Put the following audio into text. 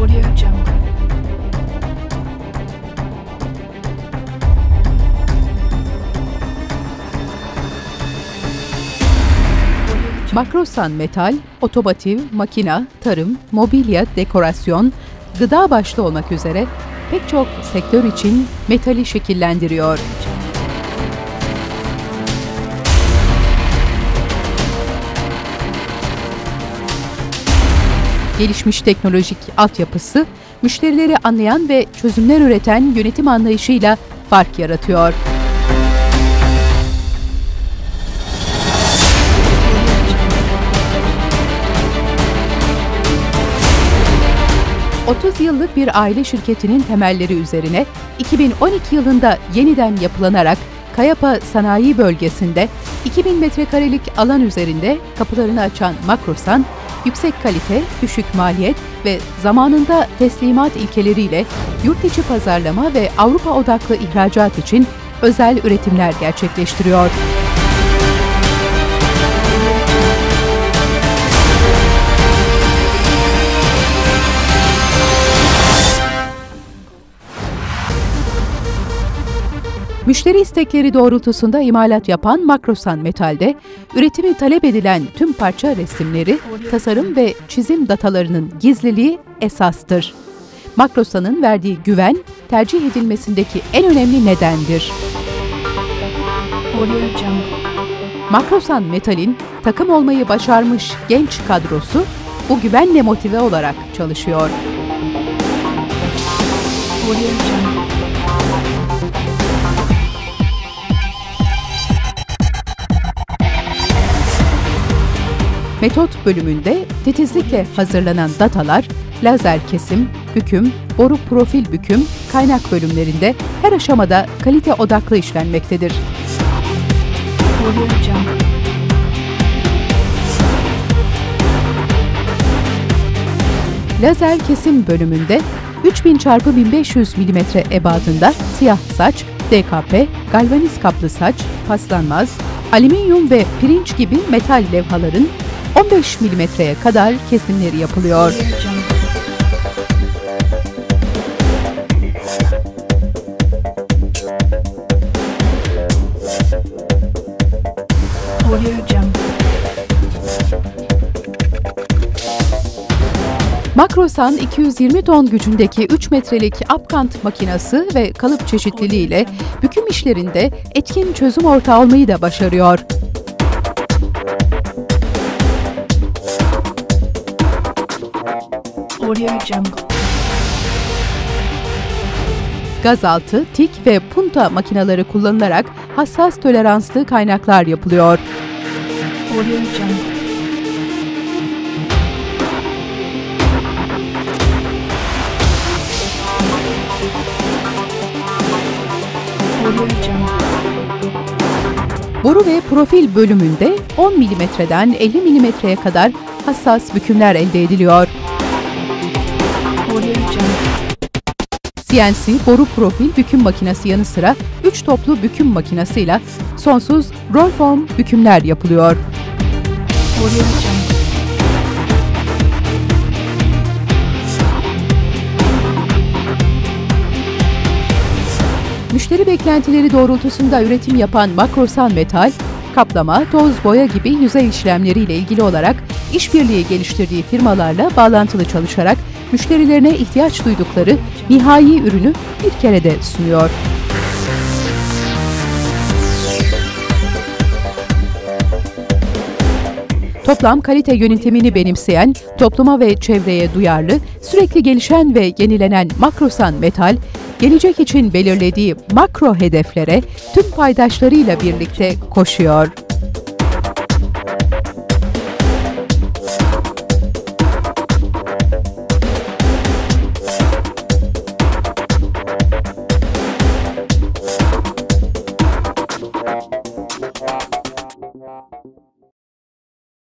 Audio Jungle. Makrosan metal, otomotiv, makina, tarım, mobilya, dekorasyon, gıda başta olmak üzere pek çok sektör için metali şekillendiriyor. Gelişmiş teknolojik altyapısı, müşterileri anlayan ve çözümler üreten yönetim anlayışıyla fark yaratıyor. ...30 yıllık bir aile şirketinin temelleri üzerine 2012 yılında yeniden yapılanarak Kayapa Sanayi Bölgesi'nde 2000 metrekarelik alan üzerinde kapılarını açan Makrosan, yüksek kalite, düşük maliyet ve zamanında teslimat ilkeleriyle yurt içi pazarlama ve Avrupa odaklı ihracat için özel üretimler gerçekleştiriyor. Müşteri istekleri doğrultusunda imalat yapan Makrosan Metal'de üretimi talep edilen tüm parça resimleri, tasarım ve çizim datalarının gizliliği esastır. Makrosan'ın verdiği güven, tercih edilmesindeki en önemli nedendir. Makrosan Metal'in takım olmayı başarmış genç kadrosu bu güvenle motive olarak çalışıyor. Audio Jungle. Metot bölümünde titizlikle hazırlanan datalar, lazer kesim, büküm, boru profil büküm, kaynak bölümlerinde her aşamada kalite odaklı işlenmektedir. Lazer kesim bölümünde 3000 x 1500 mm ebadında siyah saç, DKP, galvaniz kaplı saç, paslanmaz, alüminyum ve pirinç gibi metal levhaların 15 mm'ye kadar kesimleri yapılıyor. Makrosan 220 ton gücündeki 3 metrelik Apkant makinası ve kalıp çeşitliliğiyle büküm işlerinde etkin çözüm ortağı olmayı da başarıyor. Audio Jungle. Gazaltı, tik ve punta makineleri kullanılarak hassas toleranslı kaynaklar yapılıyor. Audio Jungle. Boru ve profil bölümünde 10 mm'den 50 mm'ye kadar hassas bükümler elde ediliyor. CNC boru profil büküm makinesi yanı sıra 3 toplu büküm makinesiyle sonsuz roll form bükümler yapılıyor. Müşteri beklentileri doğrultusunda üretim yapan Makrosan Metal, kaplama, toz, boya gibi yüzey işlemleriyle ilgili olarak işbirliği geliştirdiği firmalarla bağlantılı çalışarak müşterilerine ihtiyaç duydukları nihai ürünü bir kerede sunuyor. Toplam kalite yönetimini benimseyen, topluma ve çevreye duyarlı, sürekli gelişen ve yenilenen Makrosan Metal, gelecek için belirlediği makro hedeflere tüm paydaşlarıyla birlikte koşuyor.